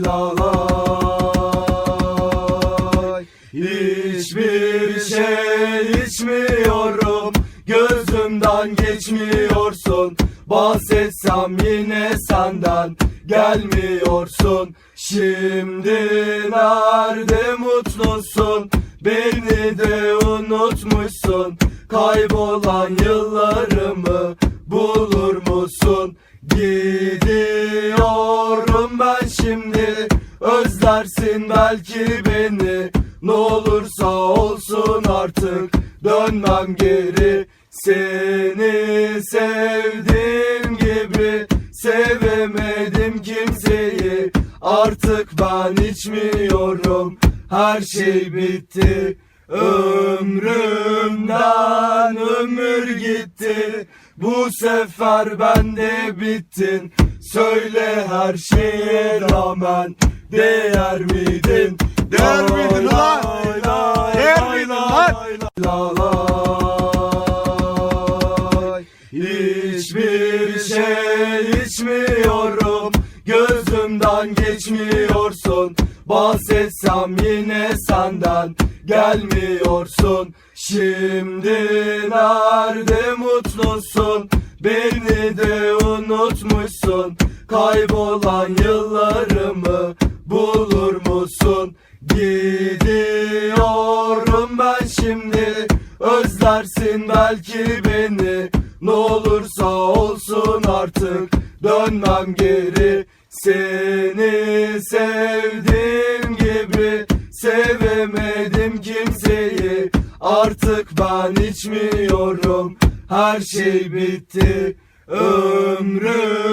lalay Hiçbir şey içmiyorum. Gözümden geçmiyorsun. Bahsetsem yine senden Gelmiyorsun. Şimdi nerede mutlusun? Beni de unutmuşsun. Kaybolan yıllarımı bulur musun? Gidiyorum belki beni. Ne olursa olsun artık Dönmem geri. Seni sevdiğim gibi Sevemedim kimseyi. Artık ben içmiyorum. Her şey bitti. Ömrümden ömür gitti. Bu sefer ben de bittin. Söyle her şeye rağmen Değer miydin? Değer miydin lan? Değer miydin lan? Hiçbir şey içmiyorum Gözümden geçmiyorsun Bahsetsem yine senden Gelmiyorsun Şimdi nerede mutlusun Beni de unutmuşsun Kaybolan yıllarımı bulur musun? Gidiyorum ben şimdi. Özlersin belki beni. Ne olursa olsun artık. Dönmem geri. Seni sevdiğim gibi Sevemedim kimseyi. Artık ben içmiyorum. Her şey bitti. Ömrümden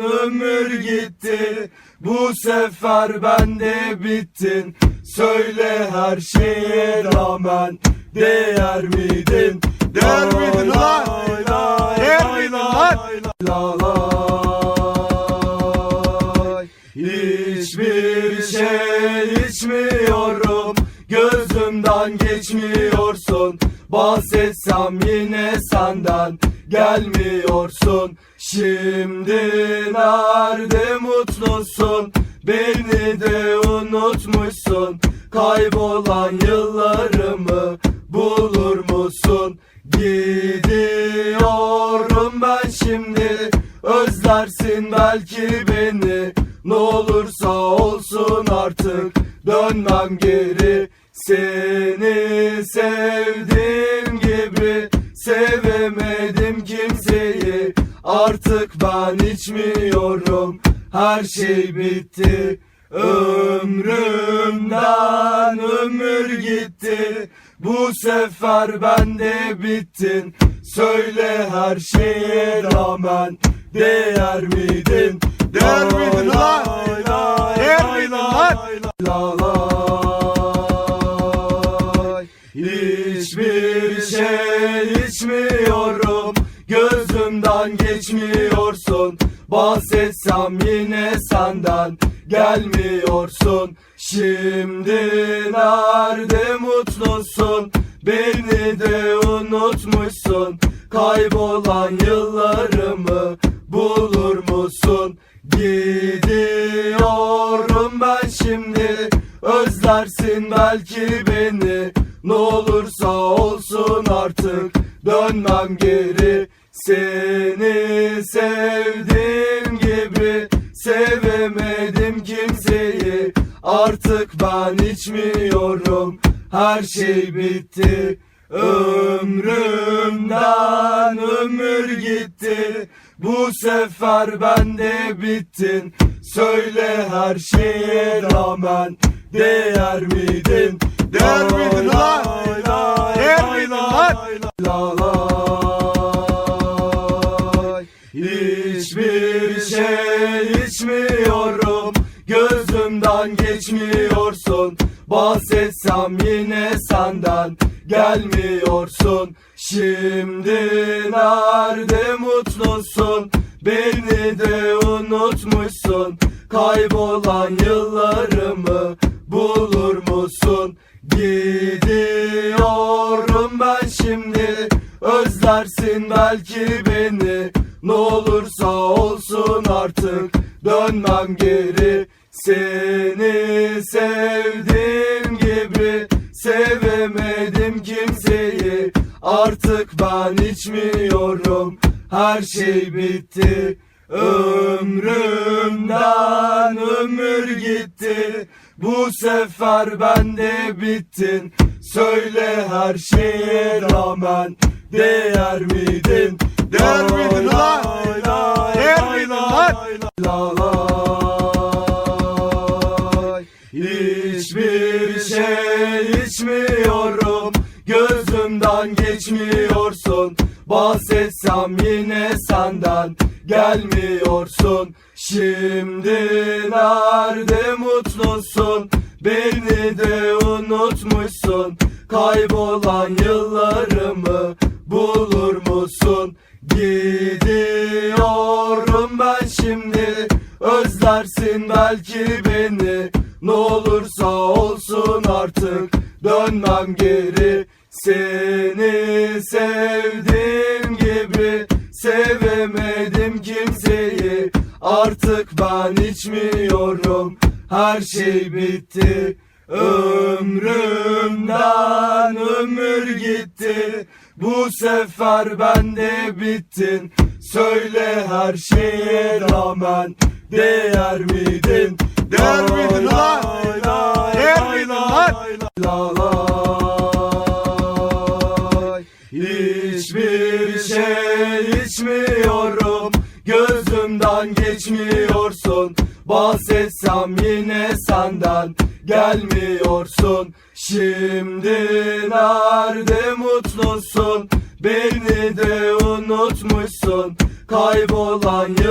ömür gitti Bu sefer ben de bittin Söyle her şeye rağmen Değer miydin? Değer miydin lan? Değer miydin lan? Hiçbir şey içmiyorum Gözümden geçmiyorsun Bahsetsem yine senden Gelmiyorsun Şimdi nerede mutlusun? Beni de unutmuşsun. Kaybolan yıllarımı bulur musun? Gidiyorum ben şimdi. Özlersin belki beni. Ne olursa olsun artık. Dönmem geri. Seni sevdiğim gibi kimseyi Artık ben içmiyorum. Her şey bitti. Ömrümden ömür gitti. Bu sefer ben de bittin Söyle her şeye rağmen Değer miydin? Değer miydin? Lan? Bahsetsem yine senden Gelmiyorsun. Şimdi nerede mutlusun? Beni de unutmuşsun. Kaybolan yıllarımı bulur musun? Gidiyorum ben şimdi. Özlersin belki beni. Ne olursa olsun artık Dönmem geri Seni sevdiğim gibi Sevemedim kimseyi Artık ben içmiyorum Her şey bitti Ömrümden ömür gitti Bu sefer ben de bittin Söyle her şeye rağmen Değer miydin? Değer miydin lan? Değer miydin lan? Bahsetsem yine senden Gelmiyorsun. Şimdi nerede mutlusun? Beni de unutmuşsun. Kaybolan yıllarımı bulur musun? Gidiyorum ben şimdi. Özlersin belki beni. Ne olursa olsun artık dönmem geri Seni sevdiğim gibi sevemedim kimseyi Artık ben içmiyorum her şey bitti Ömrümden ömür gitti Bu sefer ben de bittin Söyle her şeye rağmen Değer miydin? Değer miydin ulan? Bahsetsem yine senden Gelmiyorsun. Şimdi nerede mutlusun? Beni de unutmuşsun. Kaybolan yıllarımı Bulur musun? Gidiyorum ben şimdi. Özlersin belki beni. Ne olursa olsun artık Dönmem geri Seni sevdiğim gibi Sevemedim kimseyi Artık ben içmiyorum Her şey bitti Ömrümden ömür gitti Bu sefer ben de bittin Söyle her şeye rağmen Değer miydin? Değer miydin ulan? Bahsetsem yine senden Gelmiyorsun. Şimdi nerede mutlusun? Beni de unutmuşsun. Kaybolan yıl